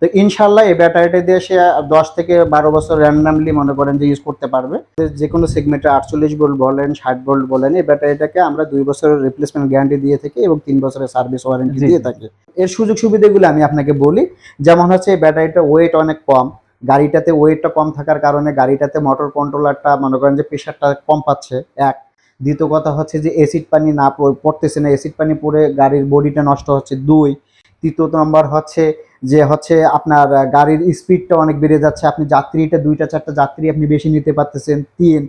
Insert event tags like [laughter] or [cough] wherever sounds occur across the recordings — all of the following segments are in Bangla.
তো ইনশাল্লাহ এই ব্যাটারিটা দিয়ে সে দশ থেকে বারো বছর র্যান্ডামলি মনে করেন যে ইউজ করতে পারবে। যে কোনো সেগমেন্টে আটচল্লিশ ভোল্ট বলেন ষাট ভোল্ট বলেন এই ব্যাটারিটাকে আমরা দুই বছরের রিপ্লেসমেন্ট গ্যারান্টি দিয়ে থাকি এবং তিন বছরের সার্ভিস ওয়ারেন্টি দিয়ে। থাকি। এর সুযোগ সুবিধাগুলো আমি আপনাকে বলি যেমন হচ্ছে এই ব্যাটারিটা ওয়েট অনেক কম। গাড়িটাতে ওয়েটটা কম থাকার কারণে গাড়িটাতে মোটর কন্ট্রোলারটা মনে করেন যে প্রেশারটা কম পাচ্ছে এক। দ্বিতীয় কথা হচ্ছে যে এসিড পানি না পড়তেছে না। এসিড পানি পড়ে গাড়ির বডিটা নষ্ট হচ্ছে দুই। তৃতীয় নম্বর হচ্ছে যে হচ্ছে আপনার গাড়ির স্পিডটা অনেক বেড়ে যাচ্ছে। আপনি যাত্রীটা দুইটা, চারটা যাত্রী আপনি বেশি নিতে পারতেছেন, তিন।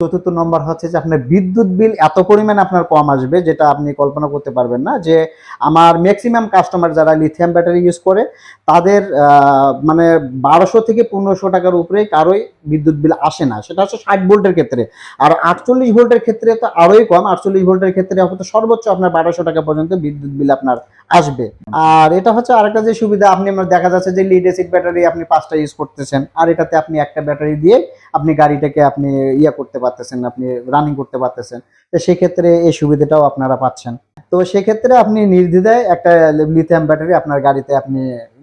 চতুর্থ নম্বর হচ্ছে যে আপনার বিদ্যুৎ বিল এত পরিমাণ আপনার কম আসবে, যেটা আপনি কল্পনা করতে পারবেন না যে আমার ম্যাক্সিমাম কাস্টমার যারা লিথিয়াম ব্যাটারি ইউজ করে, তাদের মানে বারোশো থেকে পনেরোশো টাকার উপরে কারোই বিদ্যুৎ বিল আসে না। সেটা হচ্ছে ষাট ভোল্টের ক্ষেত্রে। আর আটচল্লিশ ভোল্টের ক্ষেত্রে তো আরোই কম। আটচল্লিশ ভোল্টের ক্ষেত্রে হয়তো সর্বোচ্চ আপনার বারোশো টাকা পর্যন্ত বিদ্যুৎ বিল আপনার আসবে। আর এটা হচ্ছে আরেকটা যে সুবিধা, আপনি দেখা যাচ্ছে যে লিড এসিড ব্যাটারি আপনি পাঁচটা ইউজ করতেছেন, আর এটাতে আপনি একটা ব্যাটারি দিয়ে আপনি গাড়িটাকে আপনি ইয়ে করতে পারতেছেন, আপনি রানিং করতে পারতেছেন। তো সেক্ষেত্রে এই সুবিধাটাও আপনারা পাচ্ছেন। তো সেক্ষেত্রে আপনি নির্দ্বিধায় একটা লিথিয়াম ব্যাটারি আপনার গাড়িতে আপনি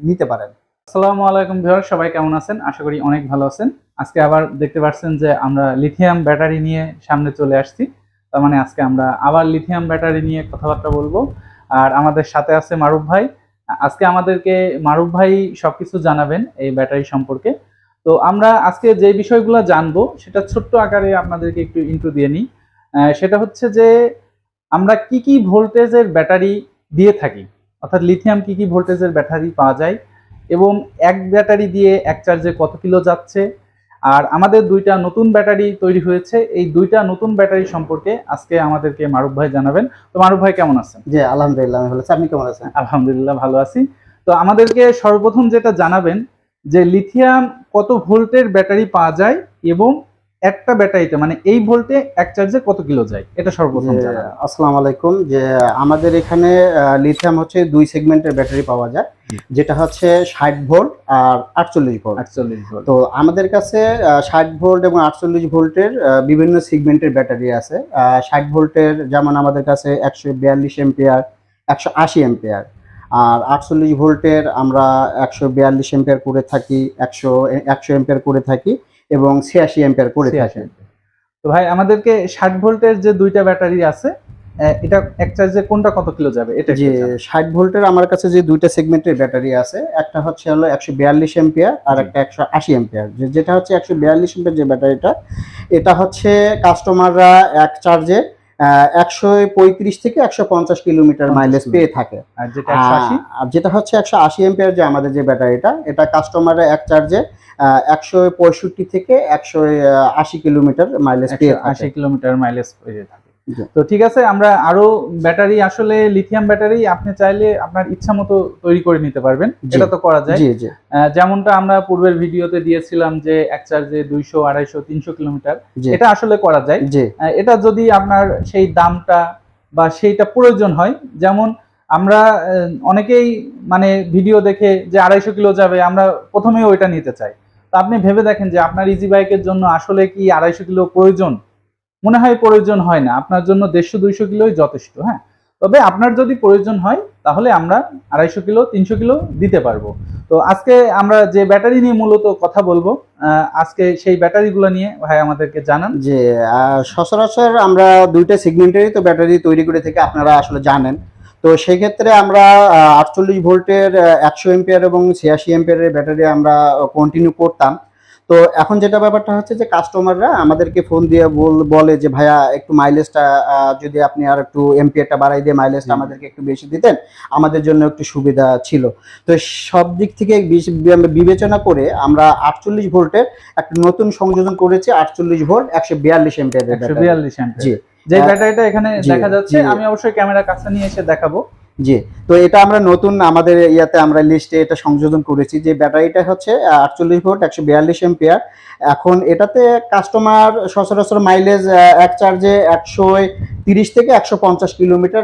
নিতে পারেন। আসসালামু আলাইকুম ভিউয়ার সবাই কেমন আছেন? আশা করি অনেক ভালো আছেন। আজকে আবার দেখতে পাচ্ছেন যে আমরা লিথিয়াম ব্যাটারি নিয়ে সামনে চলে আসছি। তার মানে আজকে আমরা আবার লিথিয়াম ব্যাটারি নিয়ে কথাবার্তা বলব। আর আমাদের সাথে আছে মারুফ ভাই। আজকে আমাদেরকে মারুফ ভাই সবকিছু জানাবেন এই ব্যাটারি সম্পর্কে। তো আমরা আজকে যে বিষয়গুলো জানব, সেটা ছোট্ট আকারে আপনাদেরকে একটু ইন্টু দিয়ে নিই। সেটা হচ্ছে যে আমরা কি কি ভোল্টেজের ব্যাটারি দিয়ে থাকি? অর্থাৎ লিথিয়াম কি কি ভোল্টেজের ব্যাটারি পাওয়া যায়? এবং এক ব্যাটারি দিয়ে এক চার্জে কত কিলো যাচ্ছে? আর আমাদের দুইটা নতুন ব্যাটারি তৈরি হয়েছে। এই দুইটা নতুন ব্যাটারি সম্পর্কে আজকে আমাদেরকে মারুফ ভাই জানাবেন। তো মারুফ ভাই কেমন আছেন? জি আলহামদুলিল্লাহ আমি ভালো আছি। আপনি কেমন আছেন? আলহামদুলিল্লাহ ভালো আছি। তো আমাদেরকে সর্বপ্রথম যেটা জানাবেন যে লিথিয়াম কত ভোল্টের ব্যাটারি পাওয়া যায় এবং একটা ব্যাটারিতে মানে এই ভোল্টে এক চার্জে কত কিলো যায়? এটা সর্বপ্রথম আসসালামু আলাইকুম যে আমাদের এখানে লিথিয়াম হচ্ছে দুই সেগমেন্টের ব্যাটারি পাওয়া যায় যেটা হচ্ছে ষাট ভোল্ট আর আটচল্লিশ ভোল্ট। আটচল্লিশ ভোল্ট। তো আমাদের কাছে ষাট ভোল্ট এবং আটচল্লিশ ভোল্টের বিভিন্ন সেগমেন্টের ব্যাটারি আছে। ষাট ভোল্টের যেমন আমাদের কাছে একশো বিয়াল্লিশ এম্পিয়ার একশো আশি এম্পিয়ার আর আটচল্লিশ ভোল্টের আমরা একশো বিয়াল্লিশ এম্পিয়ার করে থাকি একশো একশো এম্পিয়ার করে থাকি। এবং ছিয়াশি এম্পিয়ার করে থাকে। তো ভাই আমাদেরকে ষাট ভোল্টের যে দুইটা ব্যাটারি আছে এটা এক চার্জে কোনটা কত কিলো যাবে? এটা যে ষাট ভোল্টের আমার কাছে যে দুইটা সেগমেন্টের ব্যাটারি আছে একটা হচ্ছে হলো একশো বিয়াল্লিশ এম্পিয়ার আর একটা একশো আশি এম্পিয়ার যেটা হচ্ছে একশো বিয়াল্লিশ এম্পিয়ার যে ব্যাটারিটা এটা হচ্ছে কাস্টমাররা এক চার্জে একশো পঁয়ত্রিশ থেকে একশো পঞ্চাশ কিলোমিটার মাইলেজ পেয়ে থাকে। আর যেটা আর যেটা হচ্ছে একশো আশি এমপিয়ার যে আমাদের যে ব্যাটারিটা এটা কাস্টমাররা এক চার্জে একশো পঁয়ষট্টি থেকে একশো আশি কিলোমিটার মাইলেজ পেয়ে আশি কিলোমিটার মাইলেজ পেয়ে থাকে। তো ঠিক আছে আমরা আরও ব্যাটারি আসলে লিথিয়াম ব্যাটারি আপনি চাইলে আপনার ইচ্ছা মতো তৈরি করে নিতে পারবেন এটা তো করা যায়। যেমনটা আমরা পূর্বের ভিডিওতে দিয়েছিলাম যে এক চার্জে দুইশো আড়াইশো তিনশো কিলোমিটার এটা আসলে করা যায়। এটা যদি আপনার সেই দামটা বা সেইটা প্রয়োজন হয় যেমন আমরা অনেকেই মানে ভিডিও দেখে যে আড়াইশো কিলো যাবে আমরা প্রথমেই ওইটা নিতে চাই। তো আপনি ভেবে দেখেন যে আপনার ইজি বাইকের জন্য আসলে কি আড়াইশো কিলো প্রয়োজন? মনে হয় প্রয়োজন হয় না। আপনার জন্য দেড়শো, দুইশো কিলোই যথেষ্ট হ্যাঁ? তবে আপনার যদি প্রয়োজন হয়, তাহলে আমরা আড়াইশো কিলো, তিনশো কিলো দিতে পারব। তো আজকে আমরা যে ব্যাটারি নিয়ে মূলত কথা বলব আজকে সেই ব্যাটারিগুলো নিয়ে ভাই আমাদেরকে জানান। যে সচরাচর আমরা দুইটা সেগমেন্টেরই তো ব্যাটারি তৈরি করে থেকে, আপনারা আসলে জানেন। তো সেই ক্ষেত্রে আমরা আটচল্লিশ ভোল্টের একশো এম্পিয়ার এবং ছিয়াশি এম্পিয়ারের ব্যাটারি আমরা কন্টিনিউ করতাম। তো এখন যেটা ব্যাপারটা হচ্ছে যে কাস্টমাররা আমাদেরকে ফোন দিয়ে বল- যে ভাইয়া একটু মাইলেজটা যদি আপনি আর একটু এম্পিয়ারটা বাড়াই দিয়ে মাইলেজটা আমাদেরকে একটু বেশি দিতেন আমাদের জন্য একটু সুবিধা ছিল। তো সব দিক থেকে বিবেচনা করে আমরা আটচল্লিশ ভোল্টের একটা নতুন সংযোজন করেছি আটচল্লিশ ভোল্ট একশো বিয়াল্লিশ বিয়াল্লিশ জি। যে ব্যাটারিটা এখানে দেখা যাচ্ছে আমি অবশ্যই ক্যামেরা কাছে নিয়ে এসে দেখাবো। জি তো এটা আমরা নতুন আমাদের ইয়াতে আমরা লিস্টে এটা সংযোজন করেছি যে ব্যাটারিটা হচ্ছে আটচল্লিশ ভোল্ট একশো বিয়াল্লিশ এম্পিয়ার এখন এটাতে কাস্টমার সচরাচর মাইলেজ এক চার্জে একশো তিরিশ থেকে একশো পঞ্চাশ কিলোমিটার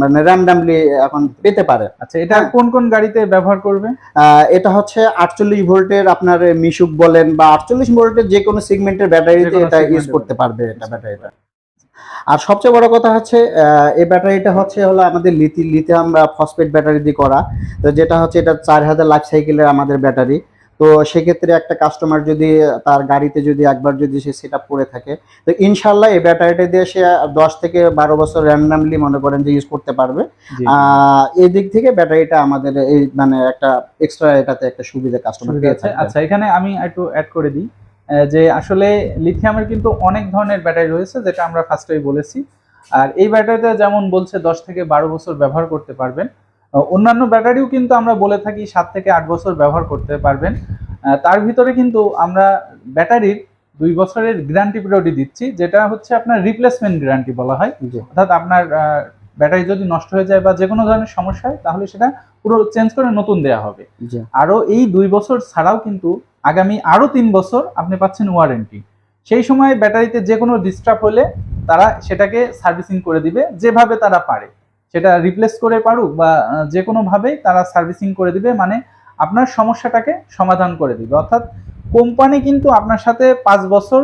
মানে র্যান্ডামলি এখন পেতে পারে। আচ্ছা এটা হ্যাঁ। কোন কোন গাড়িতে ব্যবহার করবে? এটা হচ্ছে আটচল্লিশ ভোল্টের আপনার মিশুক বলেন বা আটচল্লিশ ভোল্টের যে কোনো সেগমেন্টের ব্যাটারিতে এটা ইউজ করতে পারবে এটা ব্যাটারিটা। আর সবচেয়ে বড় কথা হচ্ছে এই ব্যাটারিটা হচ্ছে হলো আমাদের লিথি লিথিয়াম ফসফেট ব্যাটারি দিয়ে করা। তো যেটা হচ্ছে এটা চার হাজার লাইফ সাইকেলের আমাদের ব্যাটারি। তো সেক্ষেত্রে একটা কাস্টমার যদি তার গাড়িতে যদি একবার যদি সে সেট আপ করে থাকে তো ইনশাল্লাহ এই ব্যাটারিটা দিয়ে সে দশ থেকে বারো বছর র্যান্ডামলি মনে করেন যে ইউজ করতে পারবে। আহ, এই দিক থেকে ব্যাটারিটা আমাদের এই মানে একটা এক্সট্রা এটাতে একটা সুবিধা কাস্টমার আচ্ছা এখানে আমি একটু অ্যাড করে দিই। যে আসলে লিথিয়ামের কিন্তু অনেক ধরনের ব্যাটারি রয়েছে যেটা আমরা ফার্স্টেই বলেছি। আর এই ব্যাটারিতে যেমন বলছে দশ থেকে বারো বছর ব্যবহার করতে পারবেন। অন্যান্য ব্যাটারিও কিন্তু আমরা বলে থাকি সাত থেকে আট বছর ব্যবহার করতে পারবেন। তার ভিতরে কিন্তু আমরা ব্যাটারির দুই বছরের গ্যারান্টি পিরিয়ডই দিচ্ছি যেটা হচ্ছে আপনার রিপ্লেসমেন্ট গ্যারান্টি বলা হয়। অর্থাৎ আপনার ব্যাটারি যদি নষ্ট হয়ে যায় বা যে কোনো ধরনের সমস্যা হয় তাহলে সেটা পুরো চেঞ্জ করে নতুন দেওয়া হবে। আরও এই দুই বছর ছাড়াও কিন্তু আগামী আরও তিন বছর আপনি পাচ্ছেন ওয়ারেন্টি সেই সময় ব্যাটারিতে যে কোনো ডিস্টার্ব হলে তারা সেটাকে সার্ভিসিং করে দিবে যেভাবে তারা পারে। সেটা রিপ্লেস করে পারুক বা যে কোনোভাবেই তারা সার্ভিসিং করে দিবে মানে আপনার সমস্যাটাকে সমাধান করে দিবে। অর্থাৎ কোম্পানি কিন্তু আপনার সাথে পাঁচ বছর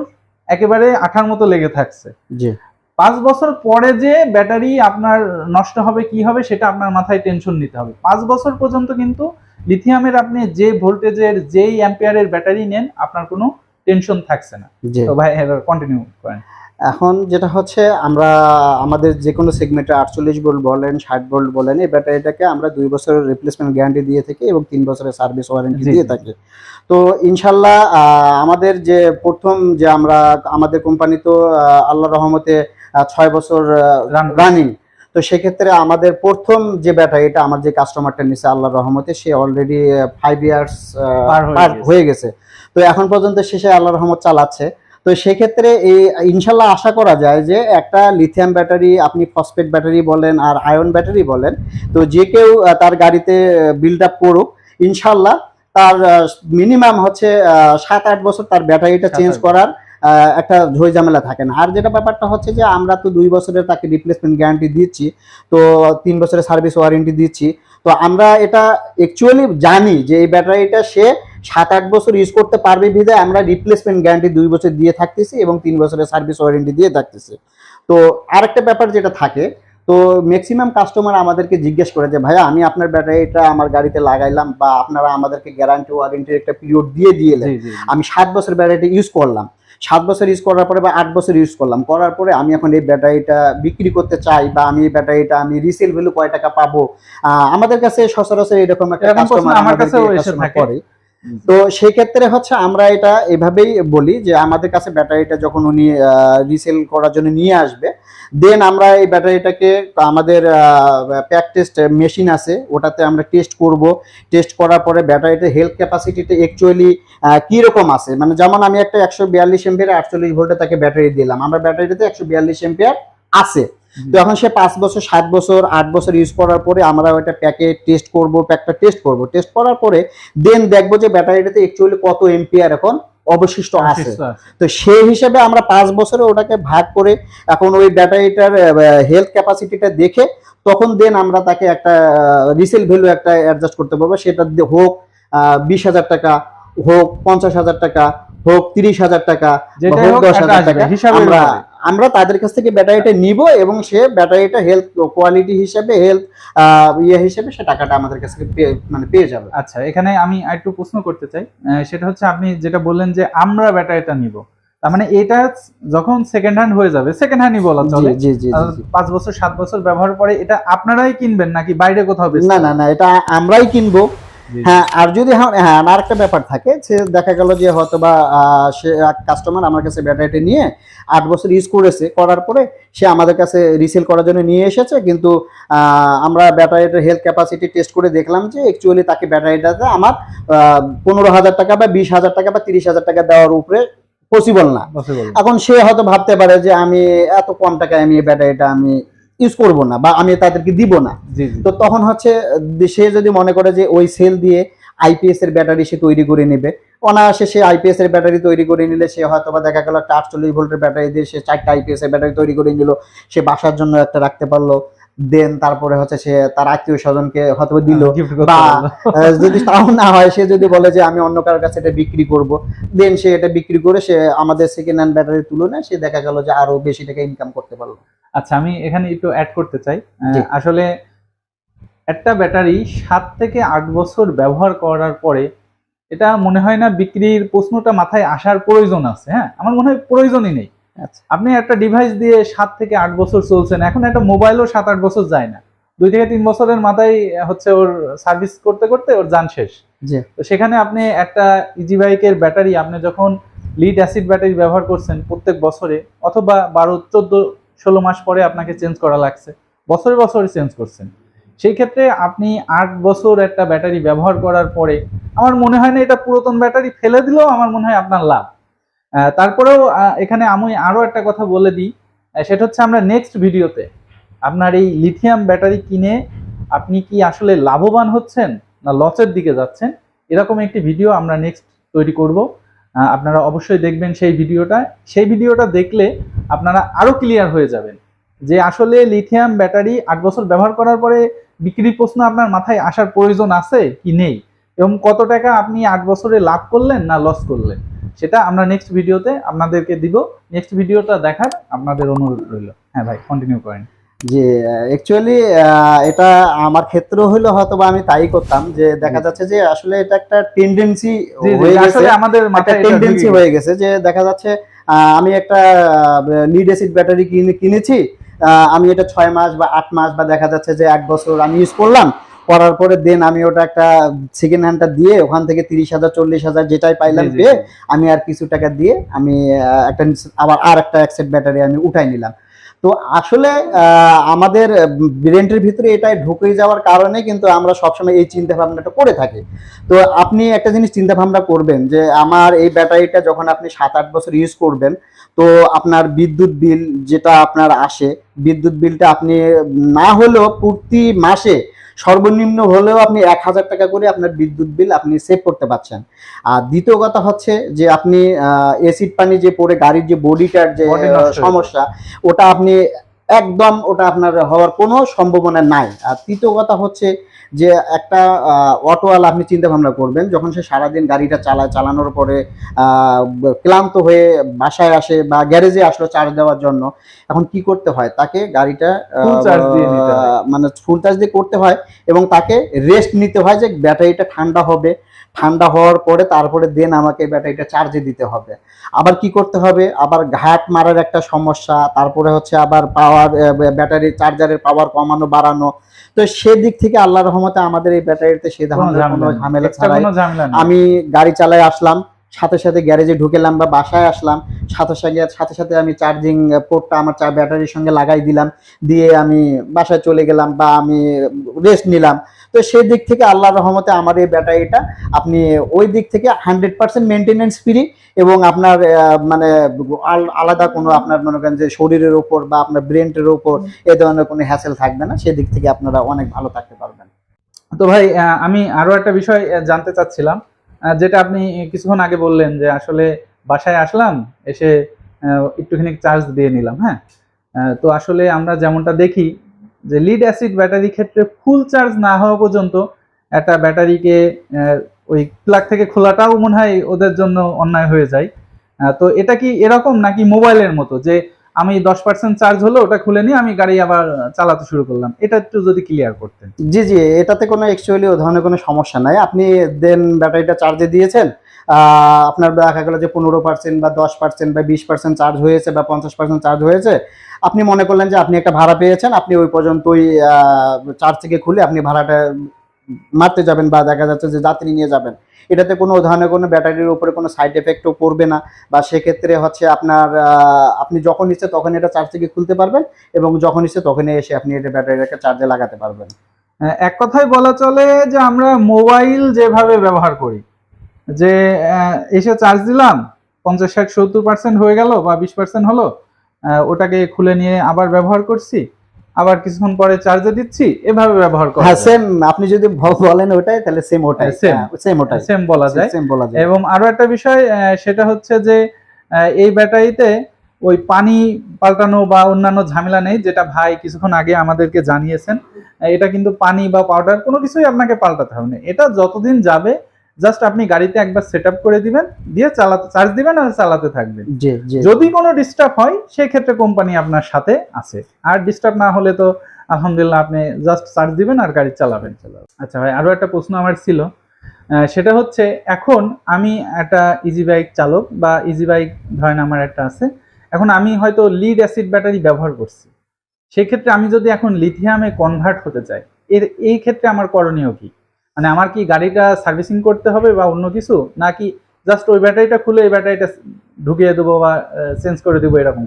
একেবারে আঠার মতো লেগে থাকছে। জি। পাঁচ বছর পরে যে ব্যাটারি আপনার নষ্ট হবে কি হবে সেটা আপনার মাথায় টেনশন নিতে হবে। পাঁচ বছর পর্যন্ত কিন্তু লিথিয়ামের আপনি যে ভোল্টেজের যেই অ্যাম্পিয়ারের ব্যাটারি নেন আপনার কোনো টেনশন থাকছে না। তো ভাই কন্টিনিউ করেন। এখন যেটা হচ্ছে আমরা আমাদের যে কোনো সেগমেন্টে আটচল্লিশ ভোল্ট বলেন ষাট ভোল্ট বলেন এই ব্যাটারিটাকে আমরা দুই বছরের রিপ্লেসমেন্ট গ্যারান্টি দিয়ে থাকি এবং তিন বছরের সার্ভিস ওয়ারেন্টি দিয়ে থাকি। তো ইনশাল্লাহ আমাদের যে প্রথম যে আমরা আমাদের কোম্পানি তো আল্লাহ রহমতে ছয় বছর রানিং তো সেক্ষেত্রে আমাদের প্রথম যে ব্যাটারিটা আমার যে কাস্টমারটা নিছে আল্লাহ রহমতে সে অলরেডি ফাইভ ইয়ার্স পার হয়ে গেছে। তো এখন পর্যন্ত শেষে আল্লাহ রহমত চালাচ্ছে। তো সেক্ষেত্রে এই ইনশাল্লাহ আশা করা যায় যে একটা লিথিয়াম ব্যাটারি আপনি ফসফেট ব্যাটারি বলেন আর আয়ন ব্যাটারি বলেন তো যে কেউ তার গাড়িতে বিল্ড আপ করুক ইনশাল্লাহ তার মিনিমাম হচ্ছে সাত আট বছর তার ব্যাটারিটা চেঞ্জ করার একটা ঝই ঝামেলা থাকে না। আর যেটা ব্যাপারটা হচ্ছে যে আমরা তো দুই বছরের তাকে রিপ্লেসমেন্ট গ্যারান্টি দিচ্ছি তো তিন বছরের সার্ভিস ওয়ারেন্টি দিচ্ছি। তো আমরা এটা অ্যাকচুয়ালি জানি যে এই ব্যাটারিটা সে সাত আট বছর ইউজ করতে পারবে বিধায় আমরা রিপ্লেসমেন্ট গ্যারান্টি দুই বছর দিয়ে থাকতেছি এবং তিন বছরের সার্ভিস ওয়ারেন্টি দিয়ে থাকতেছি। তো আরেকটা ব্যাপার যেটা থাকে তো ম্যাক্সিমাম কাস্টমার আমাদেরকে জিজ্ঞেস করে যে ভাইয়া আমি আপনার ব্যাটারিটা আমার গাড়িতে লাগাইলাম বা আপনারা আমাদেরকে গ্যারান্টি ওয়ারেন্টির একটা পিরিয়ড দিয়ে দিয়েলেন। জি আমি সাত বছর ব্যাটারিটা ইউজ করলাম। সাত বছর ইউজ করার পরে বা আট বছর ইউজ করলাম। করার পরে আমি এখন এই ব্যাটারিটা বিক্রি করতে চাই বা আমি এই ব্যাটারিটা আমি রিসেল ভ্যালু কয় টাকা পাবো আহ, আমাদের কাছে সচরাচর এরকম একটা কাস্টমার আমার কাছেও এসে করে। তো সেই ক্ষেত্রে হচ্ছে আমরা এটা এভাবেই বলি যে আমাদের কাছে ব্যাটারিটা যখন উনি রিসেল করার জন্য নিয়ে আসবে দেন আমরা এই ব্যাটারিটাকে আমাদের প্যাক টেস্ট মেশিন আছে ওটাতে আমরা টেস্ট করব। টেস্ট করার পরে ব্যাটারিটা হেলথ ক্যাপাসিটিটা অ্যাকচুয়ালি কীরকম আছে? মানে যেমন আমি একটা একশো বিয়াল্লিশ এম্পিয়ার আটচল্লিশ ভোল্টে তাকে ব্যাটারি দিলাম। আমরা ব্যাটারিতে একশো বিয়াল্লিশ এম্পিয়ার আছে। তো এখন সে পাঁচ বছর সাত বছর আট বছর ইউজ করার পরে আমরা ওইটা প্যাকে টেস্ট করব প্যাকটা টেস্ট করব। টেস্ট করার পরে দেন দেখব যে ব্যাটারিটাতে অ্যাকচুয়ালি কত এম্পিয়ার এখন। অবশিষ্ট আছে। তো সেই হিসেবে আমরা পাঁচ বছরে ওটাকে ভাগ করে এখন ওই ব্যাটারিটার হেলথ ক্যাপাসিটিটা দেখে তখন দেন আমরা তাকে একটা রিসেল ভ্যালু একটা অ্যাডজাস্ট করতে পারব। সেটা হোক বিশ হাজার টাকা হোক পঞ্চাশ হাজার টাকা হোক তিরিশ হাজার টাকা হিসাবে হোক দশ হাজার টাকা আমরা। আমরা তাদের কাছ থেকে ব্যাটারিটা নিব এবং সে ব্যাটারিটা হেলথ কোয়ালিটি হিসেবে হেলথ ইয়ে হিসেবে সে টাকাটা আমাদের কাছ থেকে মানে পেয়ে যাবে। আচ্ছা এখানে আমি একটু প্রশ্ন করতে চাই। সেটা হচ্ছে আপনি যেটা বললেন যে আমরা ব্যাটারিটা নিব। তার মানে এটা যখন সেকেন্ড হ্যান্ড হয়ে যাবে সেকেন্ড হ্যান্ডই বলা চলে। জি জি। পাঁচ বছর সাত বছর ব্যবহার পরে এটা আপনারাই কিনবেন নাকি বাইরে কোথাও? না না না এটা আমরাই কিনবো। হ্যাঁ আর যদি হ্যাঁ হ্যাঁ আর একটা ব্যাপার থাকে সে দেখা গেল যে হয়তো বা সে কাস্টমার আমার কাছে ব্যাটারিটা নিয়ে আট বছর ইউজ করেছে করার পরে সে আমাদের কাছে রিসেল করার জন্য নিয়ে এসেছে কিন্তু আমরা ব্যাটারিটার হেলথ ক্যাপাসিটি টেস্ট করে দেখলাম যে অ্যাকচুয়ালি তাকে ব্যাটারিটাতে আমার পনেরো হাজার টাকা বা বিশ হাজার টাকা বা তিরিশ হাজার টাকা দেওয়ার উপরে পসিবল না। এখন সে হয়তো ভাবতে পারে যে আমি এত কম টাকায় আমি ব্যাটারিটা আমি ইউজ করব না বা আমি তাদেরকে দিব না। তো তখন হচ্ছে সে যদি মনে করে যে ওই সেল দিয়ে আইপিএস এর ব্যাটারি সে তৈরি করে নেবে অনায়াসে সে আইপিএস এর ব্যাটারি তৈরি করে নিলে সে হয়তো বা দেখা গেল একটা আটচল্লিশ ভোল্টের ব্যাটারি দিয়ে সে চারটা আইপিএস এর ব্যাটারি তৈরি করে নিল সে বাসার জন্য একটা রাখতে পারল। দেন তারপরে হচ্ছে সে তার আত্মীয় স্বজনকে হয়তো দিল। বা [laughs] যদি তাও না হয় সে যদি বলে যে আমি অন্য কারোর কাছে এটা বিক্রি করব। দেন সে এটা বিক্রি করে সে আমাদের সেকেন্ড হ্যান্ড ব্যাটারির তুলনায় সে দেখা গেল যে আরও বেশি টাকা ইনকাম করতে পারল। আচ্ছা আমি এখানে একটু অ্যাড করতে চাই। আসলে একটা ব্যাটারি সাত থেকে আট বছর ব্যবহার করার পরে এটা মনে হয় না বিক্রির প্রশ্নটা মাথায় আসার প্রয়োজন আছে হ্যাঁ? আমার মনে হয় প্রয়োজনই নেই। আপনি একটা ডিভাইস দিয়ে সাত থেকে আট বছর চলছেন এখন একটা মোবাইলও সাত আট বছর যায় না। দুই থেকে তিন বছরের মাথায় হচ্ছে ওর সার্ভিস করতে করতে ওর যান শেষ। তো সেখানে আপনি একটা ইজি বাইকের ব্যাটারি আপনি যখন লিড অ্যাসিড ব্যাটারি ব্যবহার করছেন প্রত্যেক বছরে অথবা বারো চোদ্দ ষোলো মাস পরে আপনাকে চেঞ্জ করা লাগছে বছরে বছরে চেঞ্জ করছেন। সেই ক্ষেত্রে আপনি আট বছর একটা ব্যাটারি ব্যবহার করার পরে আমার মনে হয় না এটা পুরাতন ব্যাটারি ফেলে দিলেও আমার মনে হয় আপনার লাভ। তারপরেও এখানে আমি আরও একটা কথা বলে দিই। সেটা হচ্ছে আমরা নেক্সট ভিডিওতে আপনার এই লিথিয়াম ব্যাটারি কিনে আপনি কি আসলে লাভবান হচ্ছেন না লসের দিকে যাচ্ছেন? এরকম একটি ভিডিও আমরা নেক্সট তৈরি করব। আপনারা অবশ্যই দেখবেন সেই ভিডিওটা সেই ভিডিওটা দেখলে আপনারা আরও ক্লিয়ার হয়ে যাবেন যে আসলে লিথিয়াম ব্যাটারি আট বছর ব্যবহার করার পরে বিক্রির প্রশ্ন আপনার মাথায় আসার প্রয়োজন আছে কি নেই? এবং কত টাকা আপনি আট বছরে লাভ করলেন না লস করলেন? সেটা আমরা নেক্সট ভিডিওতে আপনাদেরকে দিব। নেক্সট ভিডিওটা দেখার আপনাদের অনুরোধ রইল। হ্যাঁ ভাই কন্টিনিউ করেন। যে অ্যাকচুয়ালি এটা আমার ক্ষেত্রেও হলো হয়তো বা আমি তাই করতাম যে দেখা যাচ্ছে যে আসলে এটা একটা টেন্ডেন্সি হয়ে গেছে। আসলে আমাদের একটা মাথায় টেন্ডেন্সি হয়ে গেছে যে দেখা যাচ্ছে আমি একটা লিড অ্যাসিড ব্যাটারি কিনে কিনেছি। আমি এটা ছয় মাস বা আট মাস বা দেখা যাচ্ছে যে এক বছর আমি ইউজ করলাম। করার পরে দেন আমি ওটা একটা সেকেন্ড হ্যান্ডটা দিয়ে ওখান থেকে তিরিশ হাজার চল্লিশ হাজার যেটাই পাইলাম পেয়ে আমি আর কিছু টাকা দিয়ে আমি একটা আবার আর একটা একসেট ব্যাটারি আমি উঠাই নিলাম। তো আসলে আমাদের ব্রেন্টের ভিতরে এটাই ঢুকে যাওয়ার কারণে কিন্তু আমরা সবসময় এই চিন্তা ভাবনাটা করে থাকি। তো আপনি একটা জিনিস চিন্তা ভাবনা করবেন যে আমার এই ব্যাটারিটা যখন আপনি সাত আট বছর ইউজ করবেন তো আপনার বিদ্যুৎ বিল যেটা আপনার আসে বিদ্যুৎ বিলটা আপনি না হলেও প্রতি মাসে সর্বনিম্ন হলেও আপনি এক হাজার টাকা করে আপনার বিদ্যুৎ বিল আপনি সেভ করতে পারছেন আর দ্বিতীয় কথা হচ্ছে যে আপনি এসিড পানি যে পরে গাড়ির যে বডিটার যে। সমস্যা ওটা আপনি একদম ওটা আপনার হওয়ার কোনো সম্ভাবনা নাই। আর তৃতীয় কথা হচ্ছে যে একটা অটোওয়ালা আপনি চিন্তা ভাবনা করবেন যখন সে সারাদিন গাড়িটা চালায় চালানোর পরে আহ, ক্লান্ত হয়ে বাসায় আসে বা গ্যারেজে আসলো চার্জ দেওয়ার জন্য এখন কি করতে হয়? তাকে গাড়িটা মানে ফুল চার্জ দিয়ে করতে হয় এবং তাকে রেস্ট নিতে হয় যে ব্যাটারিটা ঠান্ডা হবে। ঠান্ডা হওয়ার পরে তারপরে দেন আমাকে ব্যাটারিটা চার্জে দিতে হবে আবার কি করতে হবে আবার ঘাট মারার একটা সমস্যা তারপরে হচ্ছে আবার পাওয়ার ব্যাটারি চার্জারের পাওয়ার কমানো বাড়ানো তো সেদিক থেকে আল্লাহ রহমতে আমাদের এই ব্যাটারিতে সে ধরনের কোনো ঝামেলা। ছাড়াই। আমি গাড়ি চালায় আসলাম সাথে সাথে গ্যারেজে ঢুকেলাম বা বাসায় আসলাম, সাথে সাথে সাথে সাথে আমি চার্জিং পোর্টটা আমার চা ব্যাটারির সঙ্গে লাগাই দিলাম, দিয়ে আমি বাসায় চলে গেলাম বা আমি রেস্ট নিলাম। তো সেই দিক থেকে আল্লাহর রহমতে আমার এই ব্যাটারিটা আপনি ওই দিক থেকে হান্ড্রেড পার্সেন্ট মেনটেনেন্স ফ্রি এবং আপনার মানে আলাদা কোনো আপনার মনে করেন যে শরীরের ওপর বা আপনার ব্রেনের ওপর এ ধরনের কোনো হ্যাসেল থাকবে না সেদিক থেকে আপনারা অনেক ভালো থাকতে পারবেন। তো ভাই আমি আরও একটা বিষয় জানতে চাচ্ছিলাম। যেটা আপনি কিছুক্ষণ আগে বললেন যে আসলে বাসায় আসলাম, এসে একটুখানি চার্জ দিয়ে নিলাম হ্যাঁ? তো আসলে আমরা যেমনটা দেখি যে লিড অ্যাসিড ব্যাটারি ক্ষেত্রে ফুল চার্জ না হওয়া পর্যন্ত একটা ব্যাটারিকে ওই প্লাগ থেকে খোলাটাও মনে হয় ওদের জন্য অন্যায় হয়ে যায়। তো এটা কি এরকম নাকি মোবাইলের মতো যে আমি দশ পার্সেন্ট চার্জ হলো, ওটা খুলে নিয়ে আমি গাড়ি আবার চালাতে শুরু করলাম। এটা একটু যদি ক্লিয়ার করতেন। জি জি, এটাতে কোনো অ্যাকচুয়ালি ও ধরনের কোনো সমস্যা নাই। আপনি দেন ব্যাটারিটা চার্জে দিয়েছেন আপনার দেখা গেলো যে পনেরো পার্সেন্ট বা দশ পার্সেন্ট বা বিশ পার্সেন্ট চার্জ হয়েছে বা পঞ্চাশ পার্সেন্ট চার্জ হয়েছে, আপনি মনে করলেন যে আপনি একটা ভাড়া পেয়েছেন, আপনি ওই পর্যন্তই চার্জ থেকে খুলে আপনি ভাড়াটা মারতে যাবেন বা দেখা যাচ্ছে যে যাত্রী নিয়ে যাবেন। এটাতে কোনো ধরনের কোনো ব্যাটারির উপরে কোনো সাইড এফেক্টও পড়বে না বা সেক্ষেত্রে হচ্ছে আপনার আপনি যখন ইচ্ছে তখন এটা চার্জ থেকে খুলতে পারবেন এবং যখন ইচ্ছে তখনই এসে আপনি এটা ব্যাটারিটাকে চার্জে লাগাতে পারবেন। এক কথায় বলা চলে যে আমরা মোবাইল যেভাবে ব্যবহার করি, যে এসে চার্জ দিলাম, পঞ্চাশ, ষাট, সত্তর পার্সেন্ট হয়ে গেল বা বিশ পার্সেন্ট হলো ওটাকে খুলে নিয়ে আবার ব্যবহার করছি আবার কিছুক্ষণ পরে চার্জে দিচ্ছি এভাবে ব্যবহার করা হ্যাঁ সেম আপনি যদি বলেন ওটাই তাহলে সেম ওটাই। হ্যাঁ, same. সেম ওটাই। সেম বলা যায়। সেম বলা যায়। এবং আরও একটা বিষয় সেটা হচ্ছে যে এই ব্যাটারিতে ওই পানি পাল্টানো বা অন্যান্য ঝামেলা নেই যেটা ভাই কিছুক্ষণ আগে আমাদেরকে জানিয়েছেন। এটা কিন্তু পানি বা পাউডার কোনো কিছুই আপনাকে পাল্টাতে হবে না। এটা যতদিন যাবে জাস্ট আপনি গাড়িতে একবার সেট আপ করে দিবেন দিয়ে চালাতে চার্জ দিবেন আর চালাতে থাকবেন। যদি কোনো ডিস্টার্ব হয় সেই ক্ষেত্রে কোম্পানি আপনার সাথে আছে। আর ডিস্টার্ব না হলে তো আলহামদুলিল্লাহ আপনি জাস্ট চার্জ দিবেন আর গাড়ি চালাবেন। আচ্ছা ভাই আরও একটা প্রশ্ন আমার ছিল। সেটা হচ্ছে এখন আমি একটা ইজি বাইক চালক বা ইজি বাইক ধরেন আমার একটা আছে। এখন আমি হয়তো লিড অ্যাসিড ব্যাটারি ব্যবহার করছি। সেক্ষেত্রে আমি যদি এখন লিথিয়ামে কনভার্ট হতে চাই এর এই ক্ষেত্রে আমার করণীয় কি? মানে আমার কি গাড়িটা সার্ভিসিং করতে হবে বা অন্য কিছু? নাকি জাস্ট ওই ব্যাটারিটা খুলে এই ব্যাটারিটা ঢুকিয়ে দেবো বা চেঞ্জ করে দেবো এরকম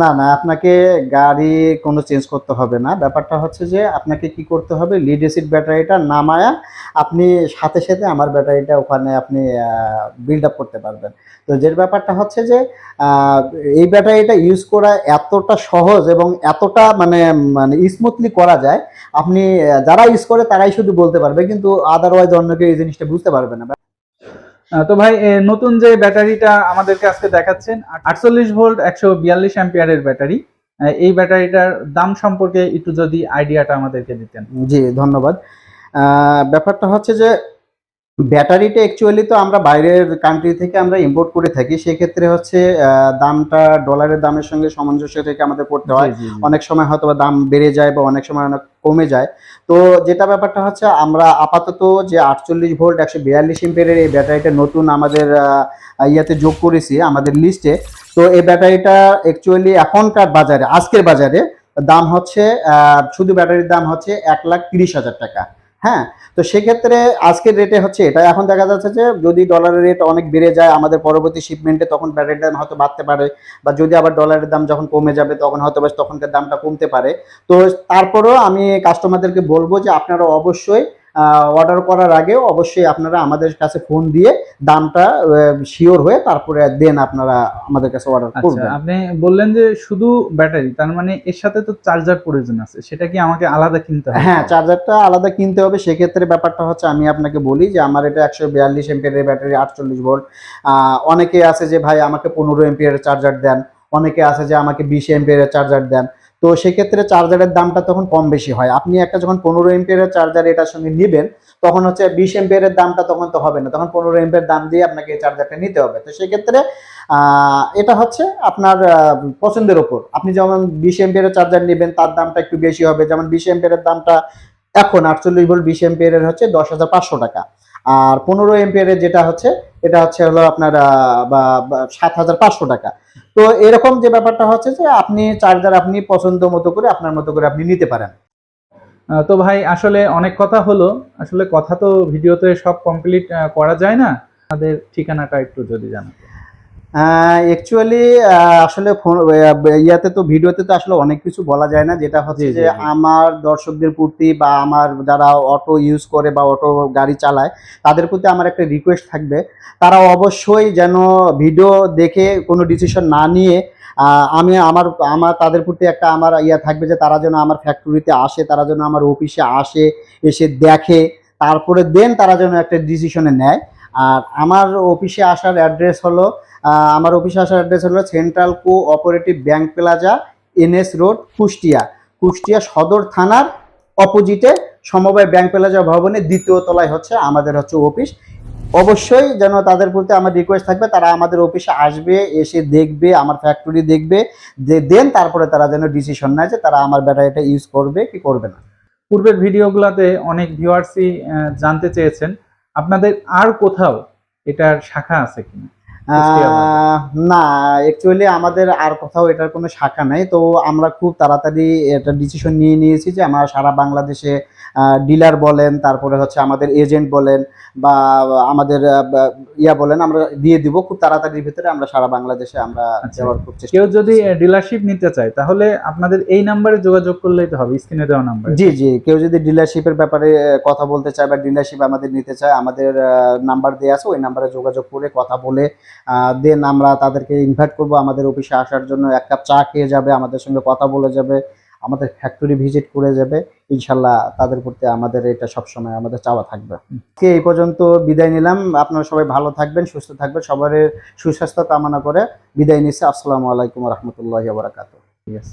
না না, আপনাকে গাড়ি কোনো চেঞ্জ করতে হবে না। ব্যাপারটা হচ্ছে যে, আপনাকে কি করতে হবে? লিড এসিড ব্যাটারিটা নামায়া আপনি সাথে সাথে আমার ব্যাটারিটা ওখানে আপনি বিল্ড আপ করতে পারবেন। তো যে ব্যাপারটা হচ্ছে যে এই ব্যাটারিটা ইউজ করা এতটা সহজ এবং এতটা মানে মানে স্মুথলি করা যায়, আপনি যারা ইউজ করে তারাই শুধু বলতে পারবে, কিন্তু আদারওয়াইজ অন্য কেউ এই জিনিসটা বুঝতে পারবে না। তো ভাই নতুন যে ব্যাটারিটা আমাদেরকে আজকে দেখাচ্ছেন, আটচল্লিশ ভোল্ট একশো বিয়াল্লিশ অ্যাম্পিয়ারের ব্যাটারি। এই ব্যাটারিটার দাম সম্পর্কে একটু যদি আইডিয়াটা আমাদেরকে দিতেন। জি, ধন্যবাদ। ব্যাপারটা হচ্ছে যে ব্যাটারিটা অ্যাকচুয়ালি তো আমরা বাইরের কান্ট্রি থেকে আমরা ইম্পোর্ট করে থাকি সেক্ষেত্রে হচ্ছে দামটা ডলারের দামের সঙ্গে সামঞ্জস্য থেকে আমাদের করতে হয়। অনেক সময় হয়তো দাম বেড়ে যায় বা অনেক সময় অনেক কমে যায়। তো যেটা ব্যাপারটা হচ্ছে আমরা আপাতত যে আটচল্লিশ ভোল্ট একশো বিয়াল্লিশ এম্পিয়ারের এই ব্যাটারিটা নতুন আমাদের ইয়াতে যোগ করেছি আমাদের লিস্টে তো এই ব্যাটারিটা অ্যাকচুয়ালি এখনকার বাজারে আজকের বাজারে দাম হচ্ছে শুধু ব্যাটারির দাম হচ্ছে এক লাখ তিরিশ হাজার টাকা। হ্যাঁ তো সেক্ষেত্রে আজকের রেটে হচ্ছে এটা। এখন দেখা যাচ্ছে যে যদি ডলারের রেট অনেক বেড়ে যায়, আমাদের পরবর্তী শিপমেন্টে তখন ব্যাটারির দাম হয়তো বাড়তে পারে বা যদি আবার ডলারের দাম যখন কমে যাবে, তখন হয়তো বা তখনকার দামটা কমতে পারে। তো তারপরেও আমি কাস্টমারদেরকে বলব যে আপনারা অবশ্যই অর্ডার করার আগেও অবশ্যই আপনারা আমাদের কাছে ফোন দিয়ে দামটা শিওর হয়ে তারপরে দেন আপনারা আমাদের কাছে অর্ডার আচ্ছা করবেন। আপনি বললেন যে শুধু ব্যাটারি তার মানে এর সাথে তো চার্জার প্রয়োজন আছে সেটা কি আমাকে আলাদা কিনতে হবে? হ্যাঁ চার্জারটা আলাদা কিনতে হবে সেক্ষেত্রে ব্যাপারটা হচ্ছে আমি আপনাকে বলি যে আমার এটা একশো বিয়াল্লিশ এমপিয়ারের ব্যাটারি আটচল্লিশ ভোল্ট অনেকে আছে যে ভাই আমাকে পনেরো এমপিয়ারের চার্জার দেন অনেকে আছে যে আমাকে বিশ এমপিয়ারের চার্জার দেন। তো সেক্ষেত্রে চার্জারের দামটা তখন কম বেশি হয়। আপনি একটা যখন পনেরো এমপিয়ারের চার্জার এটার সঙ্গে নেবেন, তখন হচ্ছে বিশ এমপিয়ারের দামটা তখন তো হবে না। তখন পনেরো এমপিয়ার দাম দিয়ে আপনাকে এই চার্জারটা নিতে হবে। তো সেক্ষেত্রে এটা হচ্ছে আপনার পছন্দের ওপর আপনি যেমন বিশ এমপিয়ারের চার্জার নেবেন, তার দামটা একটু বেশি হবে। যেমন বিশ এমপিয়ারের দামটা এখন আটচল্লিশ ভোল্ট বিশ এমপিয়ারের হচ্ছে দশ হাজার পাঁচশো টাকা। আর পনেরো এমপিয়ারের যেটা হচ্ছে, এটা হচ্ছে হলো আপনার সাত হাজার পাঁচশো টাকা। তো এরকম যে ব্যাপারটা হচ্ছে যে আপনি চার্জার আপনি পছন্দ মতো করে, আপনার মতো করে আপনি নিতে পারেন। তো ভাই, আসলে অনেক কথা হলো। আসলে কথা তো ভিডিওতে সব কমপ্লিট করা যায় না। তাদের ঠিকানাটা একটু যদি জানান অ্যাকচুয়ালি আসলে ফোন ইয়াতে তো ভিডিওতে তো আসলে অনেক কিছু বলা যায় না। যেটা হচ্ছে যে আমার দর্শকদের প্রতি বা আমার যারা অটো ইউজ করে বা অটো গাড়ি চালায় তাদের প্রতি আমার একটা রিকোয়েস্ট থাকবে। তারা অবশ্যই যেন ভিডিও দেখে কোনো ডিসিশন না নিয়ে আমি আমার আমার তাদের প্রতি একটা আমার ইয়া থাকবে যে তারা যেন আমার ফ্যাক্টরিতে আসে তারা যেন আমার অফিসে আসে এসে দেখে তারপরে দেন তারা যেন একটা ডিসিশনে নেয়। আর আমার অফিসে আসার অ্যাড্রেস হলো আমার অফিস আসার অ্যাড্রেস হলো central cooperative bank plaza NS road Kushtia. Kushtia সদর থানার অপোজিটে সমবায় ব্যাংক প্লাজা ভবনের দ্বিতীয় তলায় হচ্ছে আমাদের হচ্ছে অফিস অবশ্যই যেন তাদের প্রতি আমার রিকোয়েস্ট থাকবে, তারা আমাদের অফিসে আসবে, এসে দেখবে, আমার ফ্যাক্টরি দেখবে দেন তারপরে তারা যেন ডিসিশন নেয় যে তারা আমার ব্যাটারিটা ইউজ করবে কি করবে না। পূর্বের ভিডিওগুলোতে অনেক ভিউয়ার্সই জানতে চেয়েছেন। আপনাদের আর কোথাও এটার শাখা আছে কিনা? না অ্যাকচুয়ালি আমাদের আর কোথাও এটার কোনো শাখা নাই। তো আমরা খুব তাড়াতাড়ি এটা ডিসিশন নিয়ে নিয়েছি যে আমরা সারা বাংলাদেশে ডিলার বলেন তারপরে হচ্ছে আমাদের এজেন্ট বলেন বা আমাদের ইয়া বলেন আমরা দিয়ে দিব খুব তাড়াতাড়ির ভিতরে আমরা সারা বাংলাদেশে আমরা আচ্ছা। দেওয়ার খুব চেষ্টা কেউ যদি ডিলারশিপ নিতে চায় তাহলে আপনাদের এই নাম্বারে যোগাযোগ করলেই তো হবে স্ক্রিনে দেওয়া নাম্বার জি জি কেউ যদি ডিলারশিপের ব্যাপারে কথা বলতে চায় বা ডিলারশিপ আমাদের নিতে চায় আমাদের নাম্বার দেওয়া আছে ওই নাম্বারে যোগাযোগ করে কথা বলে দেন আমরা তাদেরকে ইনভাইট করব আমাদের অফিসে আসার জন্য এক কাপ চা খেয়ে যাবে আমাদের সঙ্গে কথা বলে যাবে আমাদের ফ্যাক্টরি ভিজিট করে যাবে, ইনশাল্লাহ তাদের প্রতি আমাদের এটা সবসময় আমাদের চাওয়া থাকবে। কে এই পর্যন্ত বিদায় নিলাম। আপনারা সবাই ভালো থাকবেন, সুস্থ থাকবেন সবার সুস্বাস্থ্য কামনা করে বিদায় নিচ্ছে। আসসালামু আলাইকুম রহমতুল্লাহ ঠিক আছে